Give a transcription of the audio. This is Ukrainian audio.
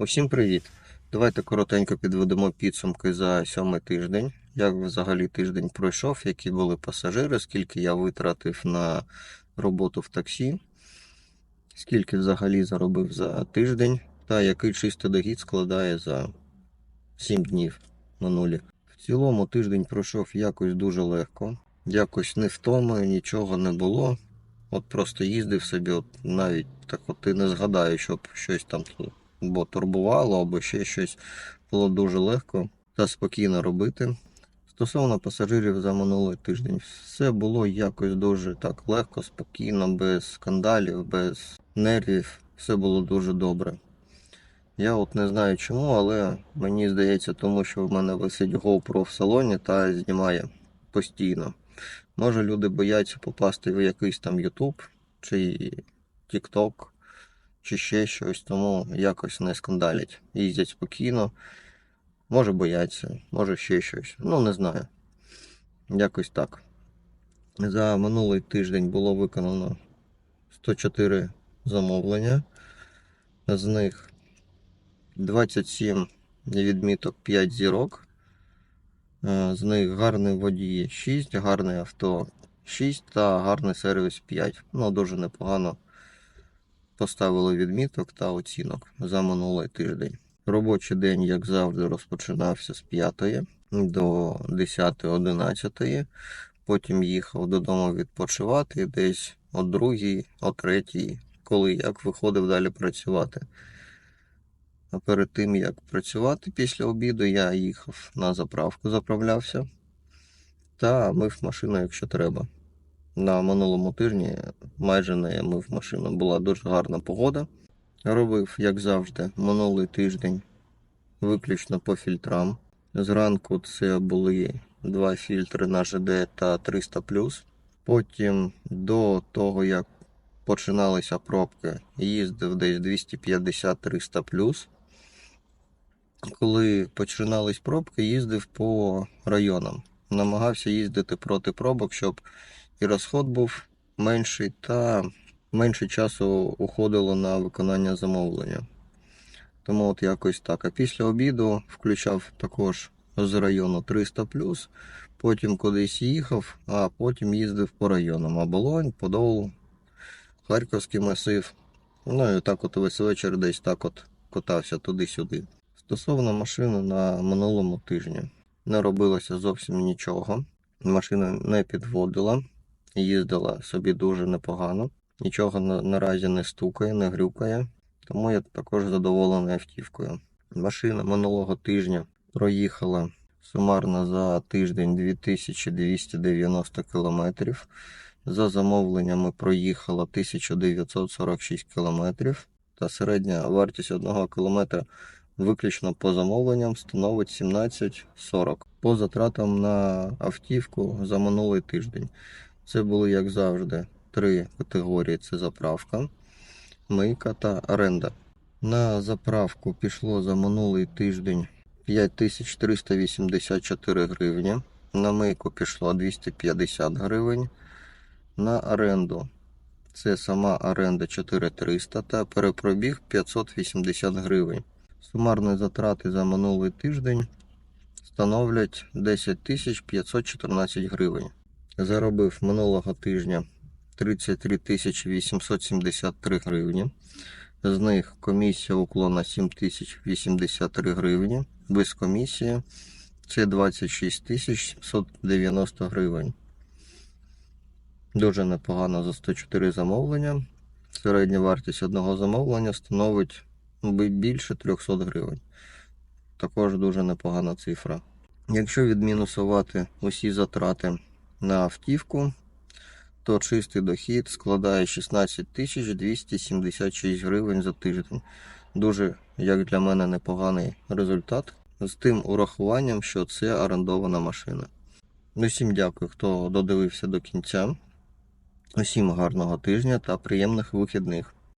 Усім привіт! Давайте коротенько підведемо підсумки за сьомий тиждень. Як взагалі тиждень пройшов, які були пасажири, скільки я витратив на роботу в таксі, скільки взагалі заробив за тиждень, та який чистий дохід складає за 7 днів минулі. В цілому тиждень пройшов якось дуже легко, якось не втоми, нічого не було. От просто їздив собі, от навіть так от і не згадаю, щоб щось там бо турбувало, або ще щось було дуже легко та спокійно робити. Стосовно пасажирів за минулий тиждень, все було якось дуже так легко, спокійно, без скандалів, без нервів. Все було дуже добре. Я от не знаю чому, але мені здається, тому що в мене висить GoPro в салоні та знімає постійно. Може люди бояться попасти в якийсь там YouTube чи TikTok чи ще щось, тому якось не скандалять. Їздять спокійно. Може бояться, може ще щось. Ну, не знаю. Якось так. За минулий тиждень було виконано 104 замовлення. З них 27 відміток 5 зірок. Е, З них гарний водій 6, гарне авто 6 та гарний сервіс 5. Ну, дуже непогано поставили відміток та оцінок за минулий тиждень. Робочий день, як завжди, розпочинався з 5 до 10-11. Потім їхав додому відпочивати десь о 2, о 3, коли як виходив далі працювати. А перед тим, як працювати після обіду, я їхав на заправку, заправлявся та мив машину, якщо треба. На минулому тижні майже не мив машину. Була дуже гарна погода. Робив, як завжди, минулий тиждень виключно по фільтрам. Зранку це були два фільтри на ЖД та 300 Потім до того, як починалися пробки, їздив десь 250-300 Коли починались пробки, їздив по районам. Намагався їздити проти пробок, щоб і розход був менший, та менше часу уходило на виконання замовлення. Тому от якось так. А після обіду включав також з району 300 потім кудись їхав, а потім їздив по районам. Оболонь, Подол, Харківський масив. Ну і так от весь вечір десь так от катався туди-сюди. Стосовно машини на минулому тижні не робилося зовсім нічого. Машина не підводила їздила собі дуже непогано. Нічого на, наразі не стукає, не грюкає, тому я також задоволений автівкою. Машина минулого тижня проїхала сумарно за тиждень 2290 км. За замовленнями проїхала 1946 км. Та середня вартість одного кілометра виключно по замовленням становить 17,40 по затратам на автівку за минулий тиждень. Це були, як завжди, три категорії: це заправка, мийка та оренда. На заправку пішло за минулий тиждень 5384 гривні. На мийку пішло 250 гривень. На оренду це сама оренда 4300 та перепробіг 580 гривень. Сумарні затрати за минулий тиждень становлять 10 514 гривень. Заробив минулого тижня 33 873 гривні. З них комісія уклона 7083 гривні. Без комісії це 26 790 гривень. Дуже непогано за 104 замовлення. Середня вартість одного замовлення становить більше 300 гривень. Також дуже непогана цифра. Якщо відмінусувати усі затрати на автівку, то чистий дохід складає 16 276 гривень за тиждень. Дуже, як для мене, непоганий результат. З тим урахуванням, що це орендована машина. Усім дякую, хто додивився до кінця. Усім гарного тижня та приємних вихідних.